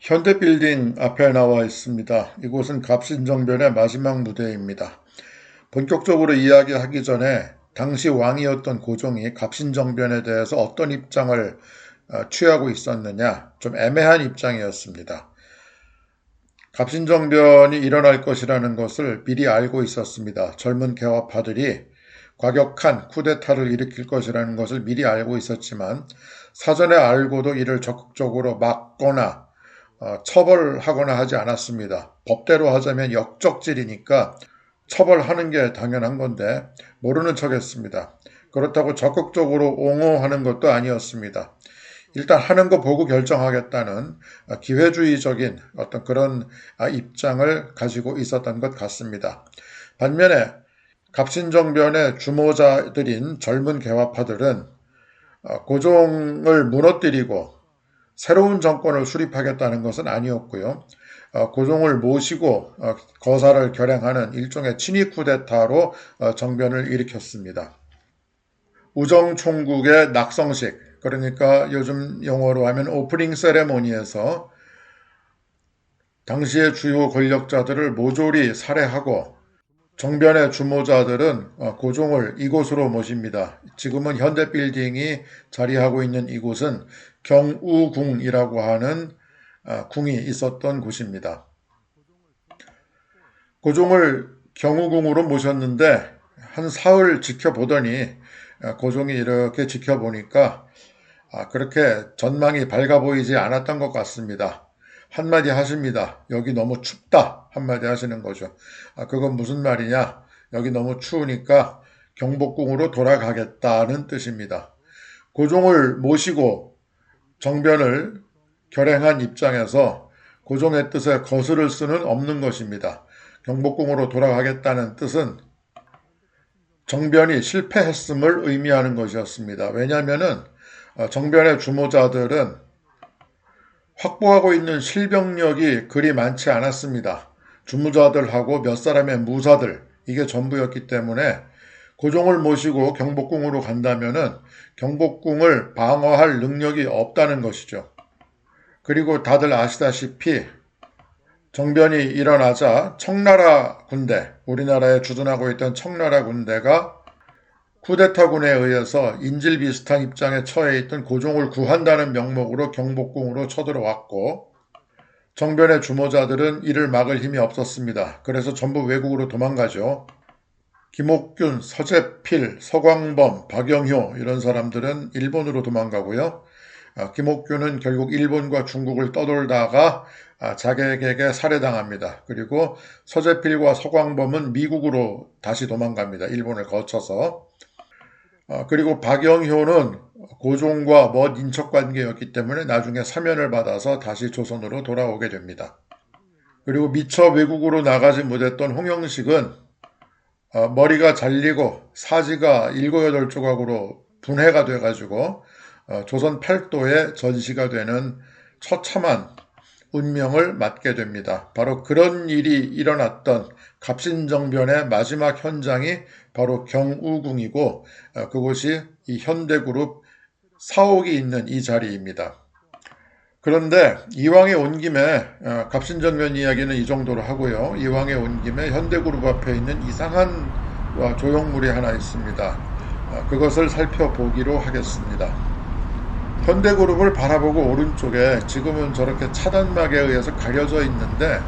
현대빌딩 앞에 나와 있습니다. 이곳은 갑신정변의 마지막 무대입니다. 본격적으로 이야기하기 전에 당시 왕이었던 고종이 갑신정변에 대해서 어떤 입장을 어, 취하고 있었느냐 좀 애매한 입장이었습니다. 갑신정변이 일어날 것이라는 것을 미리 알고 있었습니다. 젊은 개화파들이 과격한 쿠데타를 일으킬 것이라는 것을 미리 알고 있었지만 사전에 알고도 이를 적극적으로 막거나 어, 처벌하거나 하지 않았습니다. 법대로 하자면 역적질이니까 처벌하는 게 당연한 건데 모르는 척 했습니다. 그렇다고 적극적으로 옹호하는 것도 아니었습니다. 일단 하는 거 보고 결정하겠다는 기회주의적인 어떤 그런 입장을 가지고 있었던 것 같습니다. 반면에 갑신정변의 주모자들인 젊은 개화파들은 고종을 무너뜨리고 새로운 정권을 수립하겠다는 것은 아니었고요. 어, 고종을 모시고 어, 거사를 결행하는 일종의 친위 쿠데타로 어, 정변을 일으켰습니다. 우정총국의 낙성식, 그러니까 요즘 용어로 하면 오프닝 세레모니에서 당시의 주요 권력자들을 모조리 살해하고 정변의 주모자들은 고종을 이곳으로 모십니다. 지금은 현대빌딩이 자리하고 있는 이곳은 경우궁이라고 하는 아, 궁이 있었던 곳입니다. 고종을 경우궁으로 모셨는데 한 사흘 지켜보더니 아, 고종이 이렇게 지켜보니까 아, 그렇게 전망이 밝아 보이지 않았던 것 같습니다. 한마디 하십니다. 여기 너무 춥다. 한마디 하시는 거죠. 그건 무슨 말이냐? 여기 너무 추우니까 경복궁으로 돌아가겠다는 뜻입니다. 고종을 모시고 정변을 결행한 입장에서 고종의 뜻에 거스를 수는 없는 것입니다. 경복궁으로 돌아가겠다는 뜻은 정변이 실패했음을 의미하는 것이었습니다. 왜냐하면 어, 정변의 주모자들은 확보하고 있는 실병력이 그리 많지 않았습니다. 주무자들하고 몇 사람의 무사들 이게 전부였기 때문에 고종을 모시고 경복궁으로 간다면은 경복궁을 방어할 능력이 없다는 것이죠. 그리고 다들 아시다시피 정변이 일어나자 청나라 군대, 우리나라에 주둔하고 있던 청나라 군대가 쿠데타군에 의해서 인질 비슷한 입장에 처해 있던 고종을 구한다는 명목으로 경복궁으로 쳐들어왔고 정변의 주모자들은 이를 막을 힘이 없었습니다. 그래서 전부 외국으로 도망가죠. 김옥균, 서재필, 서광범, 박영효 이런 사람들은 일본으로 도망가고요. 아, 김옥균은 결국 일본과 중국을 떠돌다가 아, 자객에게 살해당합니다. 그리고 서재필과 서광범은 미국으로 다시 도망갑니다. 일본을 거쳐서. 아, 그리고 박영효는 고종과 먼 인척 관계였기 때문에 나중에 사면을 받아서 다시 조선으로 돌아오게 됩니다. 그리고 미처 외국으로 나가지 못했던 홍영식은 어, 머리가 잘리고 사지가 일곱 여덟 조각으로 분해가 돼가지고 어, 조선 팔도에 전시가 되는 처참한 운명을 맞게 됩니다. 바로 그런 일이 일어났던 갑신정변의 마지막 현장이 바로 경우궁이고 어, 그곳이 이 현대그룹 사옥이 있는 이 자리입니다. 그런데 이왕에 온 김에 어, 갑신정변 이야기는 이 정도로 하고요. 이왕에 온 김에 현대그룹 앞에 있는 이상한 조형물이 하나 있습니다. 어, 그것을 살펴보기로 하겠습니다. 현대그룹을 바라보고 오른쪽에 지금은 저렇게 차단막에 의해서 가려져 있는데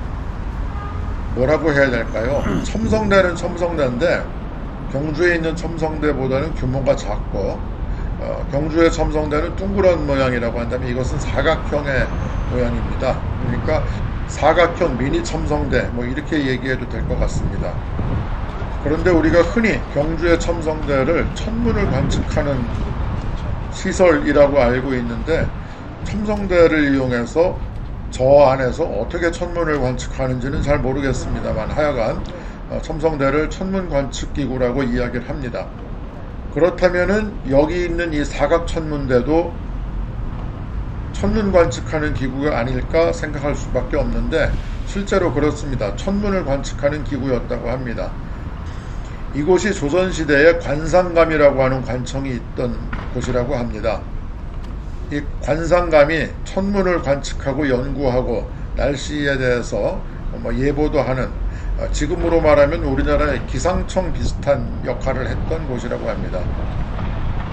뭐라고 해야 될까요? 첨성대는 첨성대인데 경주에 있는 첨성대보다는 규모가 작고 어, 경주의 첨성대는 둥그런 모양이라고 한다면 이것은 사각형의 모양입니다. 그러니까 사각형 미니 첨성대 뭐 이렇게 얘기해도 될 것 같습니다. 그런데 우리가 흔히 경주의 첨성대를 천문을 관측하는 시설이라고 알고 있는데 첨성대를 이용해서 저 안에서 어떻게 천문을 관측하는지는 잘 모르겠습니다만 하여간 어, 첨성대를 천문 관측기구라고 이야기를 합니다. 그렇다면은 여기 있는 이 사각 천문대도 천문 관측하는 기구가 아닐까 생각할 수밖에 없는데 실제로 그렇습니다. 천문을 관측하는 기구였다고 합니다. 이곳이 조선시대에 관상감이라고 하는 관청이 있던 곳이라고 합니다. 이 관상감이 천문을 관측하고 연구하고 날씨에 대해서 뭐 예보도 하는 어, 지금으로 말하면 우리나라의 기상청 비슷한 역할을 했던 곳이라고 합니다.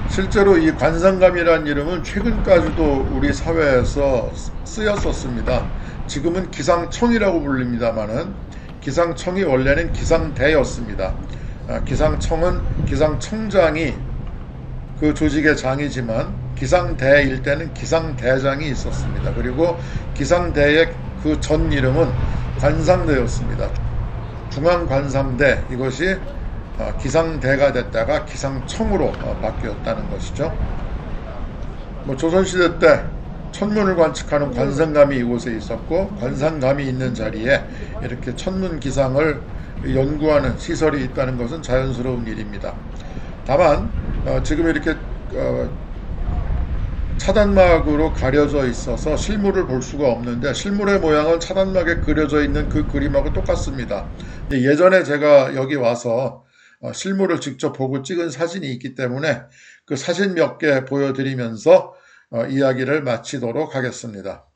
실제로 이 관상감이라는 이름은 최근까지도 우리 사회에서 쓰였었습니다. 지금은 기상청이라고 불립니다만은 기상청이 원래는 기상대였습니다. 아, 기상청은 기상청장이 그 조직의 장이지만 기상대일 때는 기상대장이 있었습니다. 그리고 기상대의 그 전 이름은 관상대였습니다. 중앙관상대 이것이 어, 기상대가 됐다가 기상청으로 어, 바뀌었다는 것이죠. 뭐 조선시대 때 천문을 관측하는 관상감이 이곳에 있었고 관상감이 있는 자리에 이렇게 천문 기상을 연구하는 시설이 있다는 것은 자연스러운 일입니다. 다만 어, 지금 이렇게 어, 차단막으로 가려져 있어서 실물을 볼 수가 없는데 실물의 모양은 차단막에 그려져 있는 그 그림하고 똑같습니다. 예전에 제가 여기 와서 어, 실물을 직접 보고 찍은 사진이 있기 때문에 그 사진 몇 개 보여드리면서 어, 이야기를 마치도록 하겠습니다.